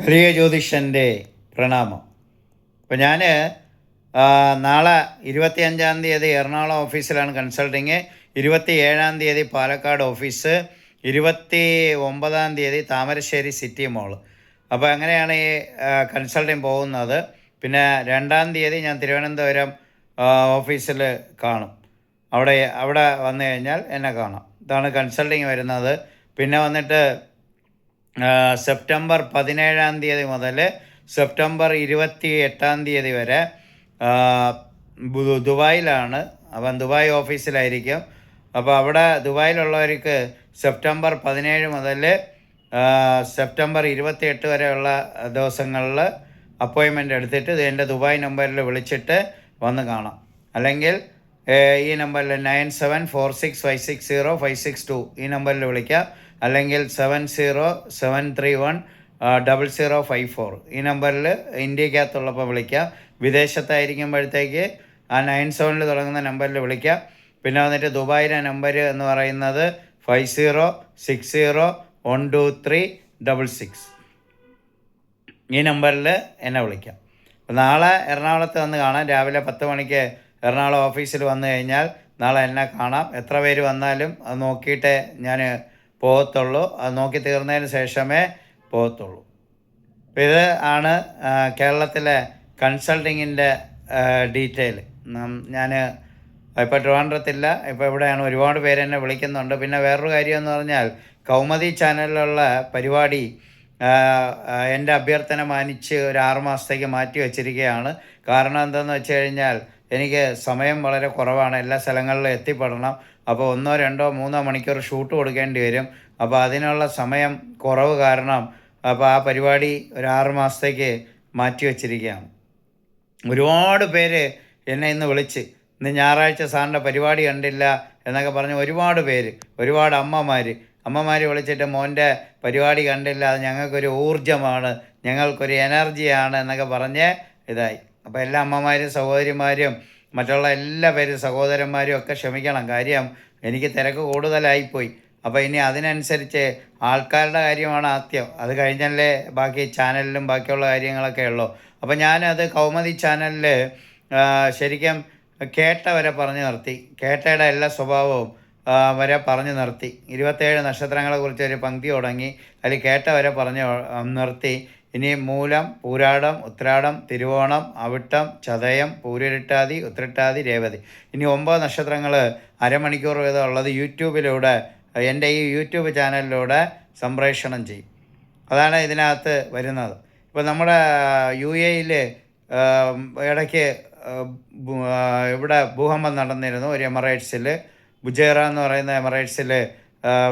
കലിയ ജ്യോതിഷന്റെ പ്രണാമം അപ്പോൾ ഞാൻ നാളെ ഇരുപത്തിയഞ്ചാം തീയതി എറണാകുളം ഓഫീസിലാണ് കൺസൾട്ടിങ്. ഇരുപത്തി ഏഴാം തീയതി പാലക്കാട് ഓഫീസ്. ഇരുപത്തി ഒമ്പതാം തീയതി താമരശ്ശേരി സിറ്റി മോൾ അപ്പോൾ അങ്ങനെയാണ് ഈ കൺസൾട്ടിങ് പോകുന്നത്. പിന്നെ രണ്ടാം തീയതി ഞാൻ തിരുവനന്തപുരം ഓഫീസിൽ കാണും. അവിടെ അവിടെ വന്നു കഴിഞ്ഞാൽ എന്നെ കാണാം. ഇതാണ് കൺസൾട്ടിങ് വരുന്നത്. പിന്നെ വന്നിട്ട് സെപ്റ്റംബർ പതിനേഴാം തീയതി മുതൽ സെപ്റ്റംബർ ഇരുപത്തി എട്ടാം തീയതി വരെ ദുബായിലാണ്. അപ്പം ദുബായ് ഓഫീസിലായിരിക്കും. അപ്പോൾ അവിടെ ദുബായിലുള്ളവർക്ക് സെപ്റ്റംബർ പതിനേഴ് മുതൽ സെപ്റ്റംബർ ഇരുപത്തി എട്ട് വരെയുള്ള ദിവസങ്ങളിൽ അപ്പോയിൻമെന്റ് എടുത്തിട്ട് എന്റെ ദുബായ് നമ്പറിൽ വിളിച്ചിട്ട് വന്ന് കാണാം. അല്ലെങ്കിൽ ഈ നമ്പറിൽ nine seven four six five six zero five six two ഈ നമ്പറിൽ വിളിക്കാം. അല്ലെങ്കിൽ seven zero seven three one double zero five four ഈ നമ്പറിൽ ഇന്ത്യക്കകത്തുള്ളപ്പോൾ വിളിക്കാം വിദേശത്തായിരിക്കുമ്പോഴത്തേക്ക് ആ നയൻ സെവനിൽ തുടങ്ങുന്ന നമ്പറിൽ വിളിക്കാം പിന്നെ വന്നിട്ട് ദുബായിലെ നമ്പർ എന്ന് പറയുന്നത് five zero six zero one two three double six ഈ നമ്പറിൽ എന്നെ വിളിക്കാം നാളെ എറണാകുളത്ത് വന്ന് കാണാം. രാവിലെ പത്ത് മണിക്ക് എറണാകുളം ഓഫീസിൽ വന്നു കഴിഞ്ഞാൽ നാളെ എന്നെ കാണാം. എത്ര പേര് വന്നാലും അത് നോക്കിയിട്ടേ ഞാൻ പോകത്തുള്ളൂ. അത് നോക്കി തീർന്നതിന് ശേഷമേ പോകത്തുള്ളൂ. അപ്പോൾ ഇത് ആണ് കേരളത്തിലെ കൺസൾട്ടിങ്ങിന്റെ ഡീറ്റെയിൽ. ഞാൻ ഇപ്പോൾ ട്രിവാൻഡ്രത്തില്ല. ഇപ്പോൾ ഇവിടെയാണ് ഒരുപാട് പേര് എന്നെ വിളിക്കുന്നുണ്ട്. പിന്നെ വേറൊരു കാര്യം എന്ന് പറഞ്ഞാൽ കൗമദി ചാനലിലുള്ള പരിപാടി എന്റെ അഭ്യർത്ഥന മാനിച്ച് ഒരു ആറ് മാസത്തേക്ക് മാറ്റി വച്ചിരിക്കുകയാണ്. കാരണം എന്താണെന്ന് വെച്ച് കഴിഞ്ഞാൽ എനിക്ക് സമയം വളരെ കുറവാണ്. എല്ലാ സ്ഥലങ്ങളിലും എത്തിപ്പെടണം. അപ്പോൾ ഒന്നോ രണ്ടോ മൂന്നോ മണിക്കൂർ ഷൂട്ട് കൊടുക്കേണ്ടി വരും. അപ്പോൾ അതിനുള്ള സമയം കുറവ് കാരണം അപ്പോൾ ആ പരിപാടി ഒരു ആറ് മാസത്തേക്ക് മാറ്റി വച്ചിരിക്കുകയാണ്. ഒരുപാട് പേര് എന്നെ ഇന്ന് വിളിച്ച് ഇന്ന് ഞായറാഴ്ച സാറിന്റെ പരിപാടി കണ്ടില്ല എന്നൊക്കെ പറഞ്ഞ് ഒരുപാട് പേര് ഒരുപാട് അമ്മമാർ അമ്മമാർ വിളിച്ചിട്ട് മോന്റെ പരിപാടി കണ്ടില്ല അത് ഞങ്ങൾക്കൊരു ഊർജമാണ് ഞങ്ങൾക്കൊരു എനർജിയാണ് എന്നൊക്കെ പറഞ്ഞ് ഇതായി. അപ്പോൾ എല്ലാ അമ്മമാരും സഹോദരിമാരും മറ്റുള്ള എല്ലാ പേരും സഹോദരന്മാരും ഒക്കെ ക്ഷമിക്കണം. കാര്യം എനിക്ക് തിരക്ക് കൂടുതലായിപ്പോയി. അപ്പോൾ ഇനി അതിനനുസരിച്ച് ആൾക്കാരുടെ കാര്യമാണ് ആദ്യം. അത് കഴിഞ്ഞല്ലേ ബാക്കി ചാനലിലും ബാക്കിയുള്ള കാര്യങ്ങളൊക്കെ ഉള്ളൂ. അപ്പോൾ ഞാനത് കൗമദി ചാനലിൽ ശരിക്കും കേട്ടവരെ പറഞ്ഞു നിർത്തി. കേട്ടയുടെ എല്ലാ സ്വഭാവവും വരെ പറഞ്ഞു നിർത്തി. ഇരുപത്തേഴ് നക്ഷത്രങ്ങളെക്കുറിച്ച് ഒരു പങ്ക്തി തുടങ്ങി. അതിൽ കേട്ടവരെ പറഞ്ഞു നിർത്തി. ഇനി മൂലം പൂരാടം ഉത്രാടം തിരുവോണം അവിട്ടം ചതയം പൂരിട്ടാതി ഉത്രട്ടാതി രേവതി. ഇനി ഒമ്പത് നക്ഷത്രങ്ങൾ അരമണിക്കൂർ വീതം ഉള്ളത് യൂട്യൂബിലൂടെ എന്റെ ഈ യൂട്യൂബ് ചാനലിലൂടെ സംപ്രേഷണം ചെയ്യും. അതാണ് ഇതിനകത്ത് വരുന്നത്. ഇപ്പോൾ നമ്മുടെ യു എയിൽ ഇടയ്ക്ക് ഇവിടെ ഭൂകമ്പം നടന്നിരുന്നു. ഒരു എമറേറ്റ്സിൽ ബുജേറ എന്ന് പറയുന്ന എമറേറ്റ്സിൽ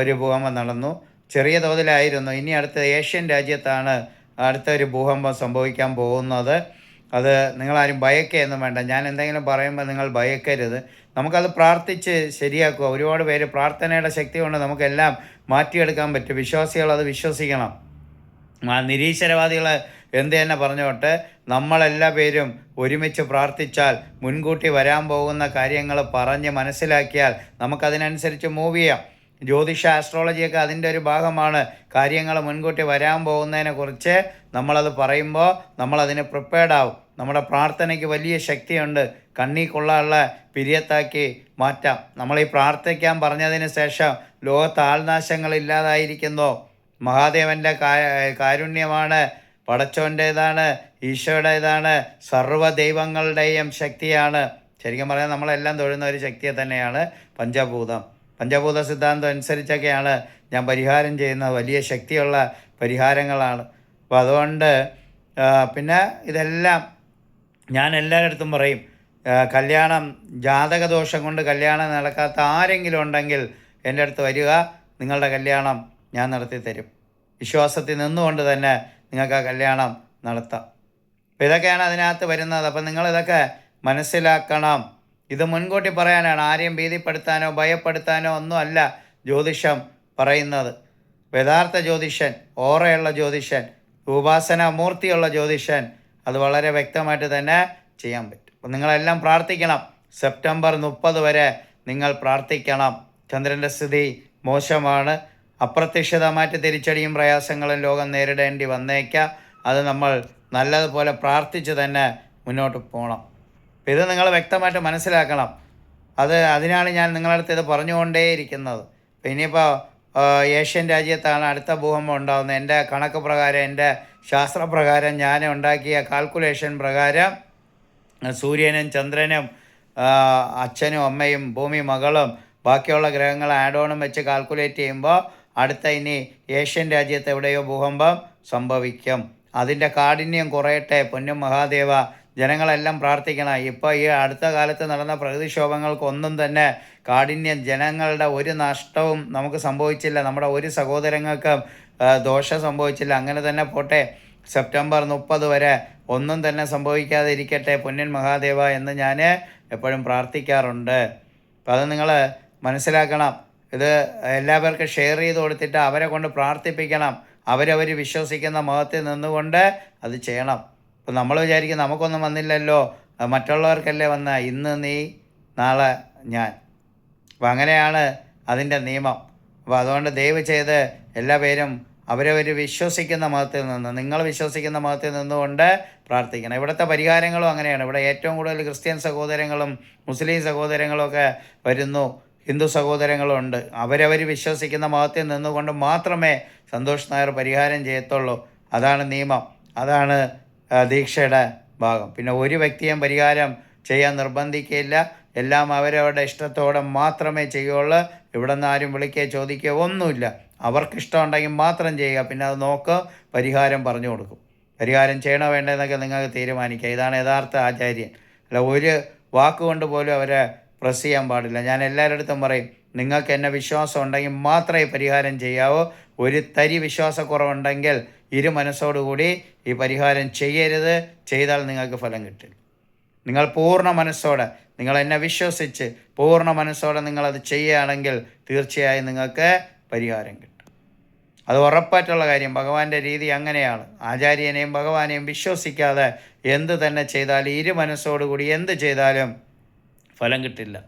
ഒരു ഭൂകമ്പം നടന്നു. ചെറിയ തോതിലായിരുന്നു. ഇനി അടുത്ത ഏഷ്യൻ രാജ്യത്താണ് അടുത്ത ഒരു ഭൂകമ്പം സംഭവിക്കാൻ പോകുന്നത്. അത് നിങ്ങളാരും ഭയക്കുകയൊന്നും വേണ്ട. ഞാൻ എന്തെങ്കിലും പറയുമ്പോൾ നിങ്ങൾ ഭയക്കരുത്. നമുക്കത് പ്രാർത്ഥിച്ച് ശരിയാക്കുക. ഒരുപാട് പേര് പ്രാർത്ഥനയുടെ ശക്തി കൊണ്ട് നമുക്കെല്ലാം മാറ്റിയെടുക്കാൻ പറ്റും. വിശ്വാസികൾ അത് വിശ്വസിക്കണം. നിരീശ്വരവാദികൾ എന്ത് തന്നെ പറഞ്ഞോട്ടെ നമ്മളെല്ലാ പേരും ഒരുമിച്ച് പ്രാർത്ഥിച്ചാൽ മുൻകൂട്ടി വരാൻ പോകുന്ന കാര്യങ്ങൾ പറഞ്ഞ് മനസ്സിലാക്കിയാൽ നമുക്കതിനനുസരിച്ച് മൂവ് ചെയ്യാം. ജ്യോതിഷ ആസ്ട്രോളജിയൊക്കെ അതിന്റെ ഒരു ഭാഗമാണ്. കാര്യങ്ങൾ മുൻകൂട്ടി വരാൻ പോകുന്നതിനെക്കുറിച്ച് നമ്മളത് പറയുമ്പോൾ നമ്മളതിന് പ്രിപ്പയർഡ് ആവും. നമ്മുടെ പ്രാർത്ഥനയ്ക്ക് വലിയ ശക്തിയുണ്ട്. കണ്ണീ കൊള്ളാനുള്ള പിരിയത്താക്കി മാറ്റാം. നമ്മൾ ഈ പ്രാർത്ഥിക്കാൻ പറഞ്ഞതിന് ശേഷം ലോകത്ത് ആൾനാശങ്ങൾ ഇല്ലാതായിരിക്കുന്നു. മഹാദേവന്റെ കാരുണ്യമാണ്. പടച്ചോന്റേതാണ് ഈശോയുടേതാണ്. സർവ ദൈവങ്ങളുടെയും ശക്തിയാണ്. ശരിക്കും പറഞ്ഞാൽ നമ്മളെല്ലാം തൊഴുന്ന ഒരു ശക്തിയെ തന്നെയാണ് പഞ്ചഭൂതം. പഞ്ചഭൂത സിദ്ധാന്തം അനുസരിച്ചൊക്കെയാണ് ഞാൻ പരിഹാരം ചെയ്യുന്നത്. വലിയ ശക്തിയുള്ള പരിഹാരങ്ങളാണ്. അപ്പോൾ അതുകൊണ്ട് പിന്നെ ഇതെല്ലാം ഞാൻ എല്ലായിടത്തും പറയും. കല്യാണം ജാതകദോഷം കൊണ്ട് കല്യാണം നടക്കാത്ത ആരെങ്കിലും ഉണ്ടെങ്കിൽ എന്റെ അടുത്ത് വരിക. നിങ്ങളുടെ കല്യാണം ഞാൻ നടത്തി തരും. വിശ്വാസത്തിൽ നിന്നുകൊണ്ട് തന്നെ നിങ്ങൾക്ക് ആ കല്യാണം നടത്താം. ഇതൊക്കെയാണ് അതിനകത്ത് വരുന്നത്. അപ്പം നിങ്ങളിതൊക്കെ മനസ്സിലാക്കണം. ഇത് മുൻകൂട്ടി പറയാനാണ്. ആരെയും ഭീതിപ്പെടുത്താനോ ഭയപ്പെടുത്താനോ ഒന്നുമല്ല ജ്യോതിഷം പറയുന്നത്. യഥാർത്ഥ ജ്യോതിഷൻ ഓറയുള്ള ജ്യോതിഷൻ ഉപാസന മൂർത്തിയുള്ള ജ്യോതിഷൻ അത് വളരെ വ്യക്തമായിട്ട് തന്നെ ചെയ്യാൻ പറ്റും. അപ്പം നിങ്ങളെല്ലാം പ്രാർത്ഥിക്കണം. സെപ്റ്റംബർ മുപ്പത് വരെ നിങ്ങൾ പ്രാർത്ഥിക്കണം. ചന്ദ്രന്റെ സ്ഥിതി മോശമാണ്. അപ്രത്യക്ഷിതമായിട്ട് തിരിച്ചടിയും പ്രയാസങ്ങളും ലോകം നേരിടേണ്ടി വന്നേക്കാം. അത് നമ്മൾ നല്ലതുപോലെ പ്രാർത്ഥിച്ച് തന്നെ മുന്നോട്ട് പോകണം ഇത് നിങ്ങൾ വ്യക്തമായിട്ട് മനസ്സിലാക്കണം. അത് അതിനാണ് ഞാൻ നിങ്ങളടുത്ത് ഇത് പറഞ്ഞുകൊണ്ടേയിരിക്കുന്നത്. ഇനിയിപ്പോൾ ഏഷ്യൻ രാജ്യത്താണ് അടുത്ത ഭൂകമ്പം ഉണ്ടാകുന്നത്. എന്റെ കണക്ക് പ്രകാരം എന്റെ ശാസ്ത്രപ്രകാരം ഞാൻ ഉണ്ടാക്കിയ കാൽക്കുലേഷൻ പ്രകാരം സൂര്യനും ചന്ദ്രനും അച്ഛനും അമ്മയും ഭൂമി മകളും ബാക്കിയുള്ള ഗ്രഹങ്ങൾ ആഡോണും വെച്ച് കാൽക്കുലേറ്റ് ചെയ്യുമ്പോൾ അടുത്ത ഇനി ഏഷ്യൻ രാജ്യത്ത് എവിടെയോ ഭൂകമ്പം സംഭവിക്കും. അതിന്റെ കാഠിന്യം കുറയട്ടെ പൊന്നും മഹാദേവ. ജനങ്ങളെല്ലാം പ്രാർത്ഥിക്കണം. ഇപ്പോൾ ഈ അടുത്ത കാലത്ത് നടന്ന പ്രകൃതിക്ഷോഭങ്ങൾക്കൊന്നും തന്നെ കാഠിന്യം ജനങ്ങളുടെ ഒരു നഷ്ടവും നമുക്ക് സംഭവിച്ചില്ല. നമ്മുടെ ഒരു സഹോദരങ്ങൾക്കും ദോഷം സംഭവിച്ചില്ല. അങ്ങനെ തന്നെ പോട്ടെ. സെപ്റ്റംബർ മുപ്പത് വരെ ഒന്നും തന്നെ സംഭവിക്കാതെ ഇരിക്കട്ടെ പൊന്നിൻ മഹാദേവ എന്ന് ഞാൻ എപ്പോഴും പ്രാർത്ഥിക്കാറുണ്ട്. അപ്പോൾ അത് നിങ്ങൾ മനസ്സിലാക്കണം. ഇത് എല്ലാവർക്കും ഷെയർ ചെയ്ത് കൊടുത്തിട്ട് അവരെ കൊണ്ട് പ്രാർത്ഥിപ്പിക്കണം. അവരവർ വിശ്വസിക്കുന്ന മതത്തിൽ നിന്നുകൊണ്ട് അത് ചെയ്യണം. ഇപ്പം നമ്മൾ വിചാരിക്കും നമുക്കൊന്നും വന്നില്ലല്ലോ. മറ്റുള്ളവർക്കല്ലേ വന്ന ഇന്ന് നീ നാളെ ഞാൻ. അപ്പം അങ്ങനെയാണ് അതിന്റെ നിയമം. അപ്പോൾ അതുകൊണ്ട് ദയവ് ചെയ്ത് എല്ലാ പേരും അവരവർ വിശ്വസിക്കുന്ന മതത്തിൽ നിന്ന് നിങ്ങൾ വിശ്വസിക്കുന്ന മതത്തിൽ നിന്നുകൊണ്ട് പ്രാർത്ഥിക്കണം. ഇവിടുത്തെ പരിഹാരങ്ങളും അങ്ങനെയാണ്. ഇവിടെ ഏറ്റവും കൂടുതൽ ക്രിസ്ത്യൻ സഹോദരങ്ങളും മുസ്ലിം സഹോദരങ്ങളും ഒക്കെ വരുന്നു. ഹിന്ദു സഹോദരങ്ങളും ഉണ്ട്. അവരവർ വിശ്വസിക്കുന്ന മതത്തിൽ നിന്നുകൊണ്ട് മാത്രമേ സന്തോഷ് നായർ പരിഹാരം ചെയ്യത്തുള്ളൂ. അതാണ് നിയമം. അതാണ് ദീക്ഷയുടെ ഭാഗം. പിന്നെ ഒരു വ്യക്തിയും പരിഹാരം ചെയ്യാൻ നിർബന്ധിക്കില്ല എല്ലാം അവരവരുടെ ഇഷ്ടത്തോടെ മാത്രമേ ചെയ്യുള്ളൂ ഇവിടെ നിന്ന് ആരും വിളിക്കുകയോ ചോദിക്കുകയോ ഒന്നുമില്ല. അവർക്ക് ഇഷ്ടമുണ്ടെങ്കിൽ മാത്രം ചെയ്യുക. പിന്നെ അത് നോക്ക് പരിഹാരം പറഞ്ഞു കൊടുക്കും. പരിഹാരം ചെയ്യണോ വേണ്ടതെന്നൊക്കെ നിങ്ങൾക്ക് തീരുമാനിക്കുക ഇതാണ് യഥാർത്ഥ ആചാര്യൻ അല്ല ഒരു വാക്കുകൊണ്ട് പോലും അവരെ പ്രസ് ചെയ്യാൻ പാടില്ല. ഞാൻ എല്ലാവരുടെ പറയും നിങ്ങൾക്ക് എന്നെ വിശ്വാസം ഉണ്ടെങ്കിൽ മാത്രമേ പരിഹാരം ചെയ്യാവൂ. ഒരു തരി വിശ്വാസക്കുറവുണ്ടെങ്കിൽ ഇരു മനസ്സോടുകൂടി ഈ പരിഹാരം ചെയ്യരുത്. ചെയ്താൽ നിങ്ങൾക്ക് ഫലം കിട്ടില്ല നിങ്ങൾ പൂർണ മനസ്സോടെ നിങ്ങൾ എന്നെ വിശ്വസിച്ച് പൂർണ മനസ്സോടെ നിങ്ങളത് ചെയ്യുകയാണെങ്കിൽ തീർച്ചയായും നിങ്ങൾക്ക് പരിഹാരം കിട്ടും. അത് ഉറപ്പായിട്ടുള്ള കാര്യം. ഭഗവാന്റെ രീതി അങ്ങനെയാണ്. ആചാര്യനെയും ഭഗവാനെയും വിശ്വസിക്കാതെ എന്ത് തന്നെ ചെയ്താലും ഇരു മനസ്സോടുകൂടി എന്ത് ചെയ്താലും ഫലം കിട്ടില്ല.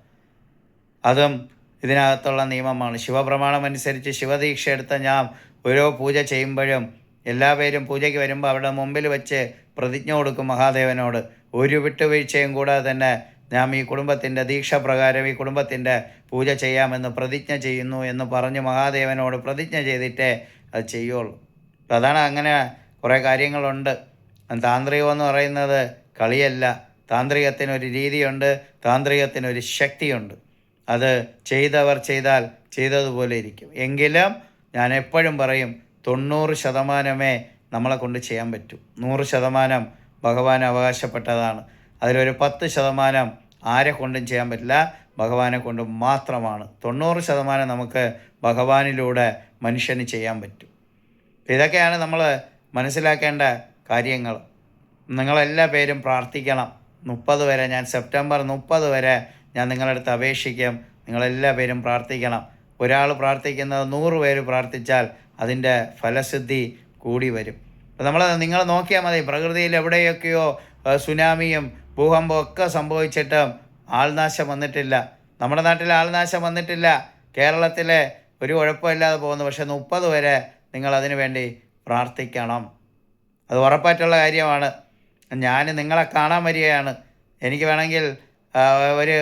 അതും ഇതിനകത്തുള്ള നിയമമാണ്. ശിവപ്രമാണം അനുസരിച്ച് ശിവദീക്ഷ എടുത്ത ഞാൻ ഓരോ പൂജ ചെയ്യുമ്പോഴും എല്ലാ പേരും പൂജയ്ക്ക് വരുമ്പോൾ അവരുടെ മുമ്പിൽ വെച്ച് പ്രതിജ്ഞ കൊടുക്കും മഹാദേവനോട്. ഒരു വിട്ടുവീഴ്ചയും കൂടാതെ തന്നെ ഞാൻ ഈ കുടുംബത്തിന്റെ ദീക്ഷ പ്രകാരം ഈ കുടുംബത്തിന്റെ പൂജ ചെയ്യാമെന്ന് പ്രതിജ്ഞ ചെയ്യുന്നു എന്ന് പറഞ്ഞ് മഹാദേവനോട് പ്രതിജ്ഞ ചെയ്തിട്ടേ അത് ചെയ്യുള്ളൂ. അതാണ് അങ്ങനെ കുറേ കാര്യങ്ങളുണ്ട്. താന്ത്രികം എന്ന് പറയുന്നത് കളിയല്ല. താന്ത്രികത്തിനൊരു രീതിയുണ്ട് താന്ത്രികത്തിനൊരു ശക്തിയുണ്ട്. അത് ചെയ്തവർ ചെയ്താൽ ചെയ്തതുപോലെ ഇരിക്കും. എങ്കിലും ഞാൻ എപ്പോഴും പറയും തൊണ്ണൂറ് ശതമാനമേ നമ്മളെ കൊണ്ട് ചെയ്യാൻ പറ്റൂ. നൂറ് ശതമാനം ഭഗവാൻ അവകാശപ്പെട്ടതാണ്. അതിലൊരു പത്ത് ശതമാനം ആരെ കൊണ്ടും ചെയ്യാൻ പറ്റില്ല ഭഗവാനെ കൊണ്ട് മാത്രമാണ്. തൊണ്ണൂറ് ശതമാനം നമുക്ക് ഭഗവാനിലൂടെ മനുഷ്യന് ചെയ്യാൻ പറ്റും. ഇതൊക്കെയാണ് നമ്മൾ മനസ്സിലാക്കേണ്ട കാര്യങ്ങൾ. നിങ്ങളെല്ലാ പേരും പ്രാർത്ഥിക്കണം. മുപ്പത് വരെ ഞാൻ സെപ്റ്റംബർ മുപ്പത് വരെ ഞാൻ നിങ്ങളടുത്ത് അപേക്ഷിക്കും. നിങ്ങളെല്ലാ പേരും പ്രാർത്ഥിക്കണം. ഒരാൾ പ്രാർത്ഥിക്കുന്നത് നൂറ് പേര് പ്രാർത്ഥിച്ചാൽ അതിന്റെ ഫലസിദ്ധി കൂടി വരും. അപ്പം നമ്മൾ നിങ്ങൾ നോക്കിയാൽ മതി. പ്രകൃതിയിൽ എവിടെയൊക്കെയോ സുനാമിയും ഭൂകമ്പവും ഒക്കെ സംഭവിച്ചിട്ടും ആൾനാശം വന്നിട്ടില്ല. നമ്മുടെ നാട്ടിൽ ആൾനാശം വന്നിട്ടില്ല. കേരളത്തിലെ ഒരു കുഴപ്പമില്ലാതെ പോകുന്നു. പക്ഷേ മുപ്പത് വരെ നിങ്ങൾ അതിനു വേണ്ടി പ്രാർത്ഥിക്കണം. അത് ഉറപ്പായിട്ടുള്ള കാര്യമാണ്. ഞാൻ നിങ്ങളെ കാണാൻ വരികയാണ്. എനിക്ക് വേണമെങ്കിൽ ഒരു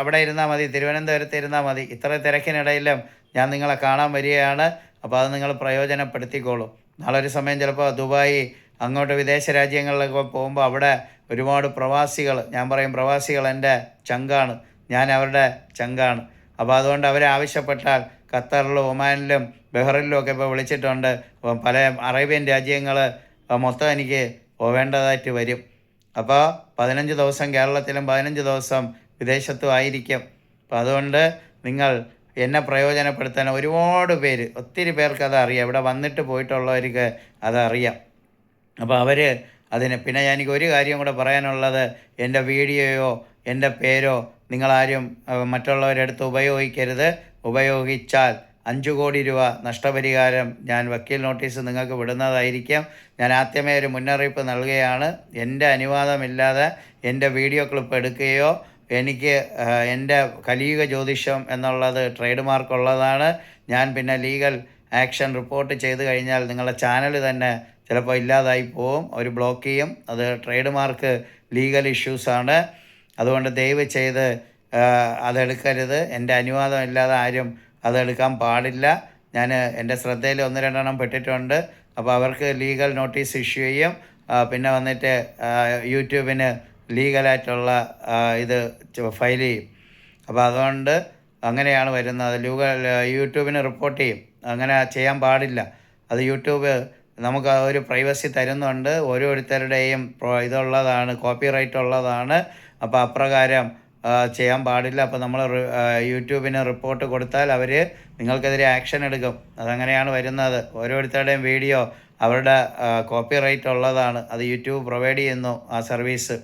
അവിടെ ഇരുന്നാൽ മതി തിരുവനന്തപുരത്ത് ഇരുന്നാൽ മതി. ഇത്ര തിരക്കിനിടയിലും ഞാൻ നിങ്ങളെ കാണാൻ വരികയാണ്. അപ്പോൾ അത് നിങ്ങൾ പ്രയോജനപ്പെടുത്തിക്കോളൂ. നാളെ ഒരു സമയം ചിലപ്പോൾ ദുബായി അങ്ങോട്ട് വിദേശ രാജ്യങ്ങളിലൊക്കെ പോകുമ്പോൾ അവിടെ ഒരുപാട് പ്രവാസികൾ ഞാൻ പറയും പ്രവാസികൾ എന്റെ ചങ്കാണ്. ഞാൻ അവരുടെ ചങ്കാണ്. അപ്പോൾ അതുകൊണ്ട് അവരെ ആവശ്യപ്പെട്ടാൽ ഖത്തറിലും ഒമാനിലും ബഹ്റിനിലും ഒക്കെ ഇപ്പോൾ വിളിച്ചിട്ടുണ്ട്. പല അറേബ്യൻ രാജ്യങ്ങൾ മൊത്തം എനിക്ക് പോവേണ്ടതായിട്ട് വരും. അപ്പോൾ പതിനഞ്ച് ദിവസം കേരളത്തിലും പതിനഞ്ച് ദിവസം വിദേശത്തും ആയിരിക്കും. അപ്പം അതുകൊണ്ട് നിങ്ങൾ എന്നെ പ്രയോജനപ്പെടുത്താൻ ഒരുപാട് പേര് ഒത്തിരി പേർക്ക് അതറിയാം ഇവിടെ വന്നിട്ട് പോയിട്ടുള്ളവർക്ക് അതറിയാം അപ്പോൾ അവർ അതിന് പിന്നെ എനിക്ക് ഒരു കാര്യം കൂടെ പറയാനുള്ളത് എന്റെ വീഡിയോയോ എന്റെ പേരോ നിങ്ങളാരും മറ്റുള്ളവരെടുത്ത് ഉപയോഗിക്കരുത്. ഉപയോഗിച്ചാൽ അഞ്ച് കോടി രൂപ നഷ്ടപരിഹാരം ഞാൻ വക്കീൽ നോട്ടീസ് നിങ്ങൾക്ക് വിടുന്നതായിരിക്കും. ഞാൻ ആദ്യമേ ഒരു മുന്നറിയിപ്പ് നൽകുകയാണ്. എന്റെ അനുവാദമില്ലാതെ എന്റെ വീഡിയോ ക്ലിപ്പ് എടുക്കുകയോ എനിക്ക് എന്റെ കലിയുഗ ജ്യോതിഷം എന്നുള്ളത് ട്രേഡ് മാർക്ക് ഉള്ളതാണ്. ഞാൻ പിന്നെ ലീഗൽ ആക്ഷൻ റിപ്പോർട്ട് ചെയ്ത് കഴിഞ്ഞാൽ നിങ്ങളുടെ ചാനൽ തന്നെ ചിലപ്പോൾ ഇല്ലാതായി പോവും. അവർ ബ്ലോക്ക് ചെയ്യും. അത് ട്രേഡ് മാർക്ക് ലീഗൽ ഇഷ്യൂസാണ് അതുകൊണ്ട് ദയവ് ചെയ്ത് അതെടുക്കരുത്. എന്റെ അനുവാദം ഇല്ലാതെ ആരും അതെടുക്കാൻ പാടില്ല. ഞാൻ എന്റെ ശ്രദ്ധയിൽ ഒന്ന് രണ്ടെണ്ണം പെട്ടിട്ടുണ്ട്. അപ്പോൾ അവർക്ക് ലീഗൽ നോട്ടീസ് ഇഷ്യൂ ചെയ്യും. പിന്നെ വന്നിട്ട് യൂട്യൂബിന് ലീഗലായിട്ടുള്ള ഇത് ഫയൽ ചെയ്യും. അപ്പോൾ അതുകൊണ്ട് അങ്ങനെയാണ് വരുന്നത്. ലീഗൽ യൂട്യൂബിന് റിപ്പോർട്ട് ചെയ്യും. അങ്ങനെ ചെയ്യാൻ പാടില്ല. അത് യൂട്യൂബ് നമുക്ക് ഒരു പ്രൈവസി തരുന്നുണ്ട്. ഓരോരുത്തരുടെയും ഇതുള്ളതാണ് കോപ്പി റൈറ്റ് ഉള്ളതാണ് അപ്പോൾ അപ്രകാരം ചെയ്യാൻ പാടില്ല. അപ്പോൾ നമ്മൾ യൂട്യൂബിന് റിപ്പോർട്ട് കൊടുത്താൽ അവർ നിങ്ങൾക്കെതിരെ ആക്ഷൻ എടുക്കും. അതങ്ങനെയാണ് വരുന്നത്. ഓരോരുത്തരുടെയും വീഡിയോ അവരുടെ കോപ്പി റൈറ്റ് ഉള്ളതാണ്. അത് യൂട്യൂബ് പ്രൊവൈഡ് ചെയ്യുന്നു ആ സർവീസ്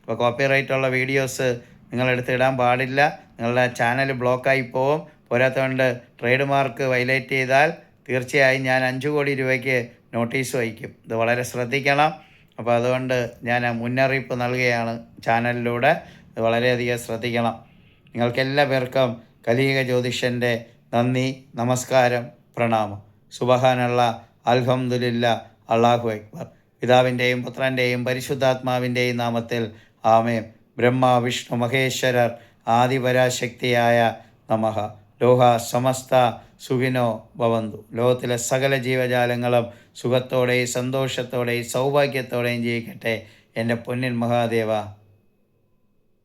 അപ്പോൾ കോപ്പി റൈറ്റ് ഉള്ള വീഡിയോസ് നിങ്ങളെടുത്ത് ഇടാൻ പാടില്ല. നിങ്ങളുടെ ചാനൽ ബ്ലോക്കായി പോവും. പോരാത്തതുകൊണ്ട് ട്രേഡ് മാർക്ക് വയലേറ്റ് ചെയ്താൽ തീർച്ചയായും ഞാൻ അഞ്ച് കോടി രൂപയ്ക്ക് നോട്ടീസ് വഹിക്കും. ഇത് വളരെ ശ്രദ്ധിക്കണം. അപ്പോൾ അതുകൊണ്ട് ഞാൻ മുന്നറിയിപ്പ് നൽകുകയാണ് ചാനലിലൂടെ വളരെയധികം ശ്രദ്ധിക്കണം. നിങ്ങൾക്കെല്ലാ പേർക്കും കലീക ജ്യോതിഷന്റെ നന്ദി നമസ്കാരം പ്രണാമം. സുബഹാനുള്ള അൽഹംദുലില്ല അള്ളാഹു അക്ബർ. പിതാവിന്റെയും പുത്രന്റെയും പരിശുദ്ധാത്മാവിന്റെയും നാമത്തിൽ ആമേം ബ്രഹ്മ വിഷ്ണു മഹേശ്വരർ ആദിപരാശക്തിയായ നമഹ ലോഹ സമസ്ത സുഖിനോ ഭവന്തു. ലോകത്തിലെ സകല ജീവജാലങ്ങളും സുഖത്തോടെയും സന്തോഷത്തോടെയും സൗഭാഗ്യത്തോടെയും ജീവിക്കട്ടെ എന്റെ പൊന്നിൻ മഹാദേവ.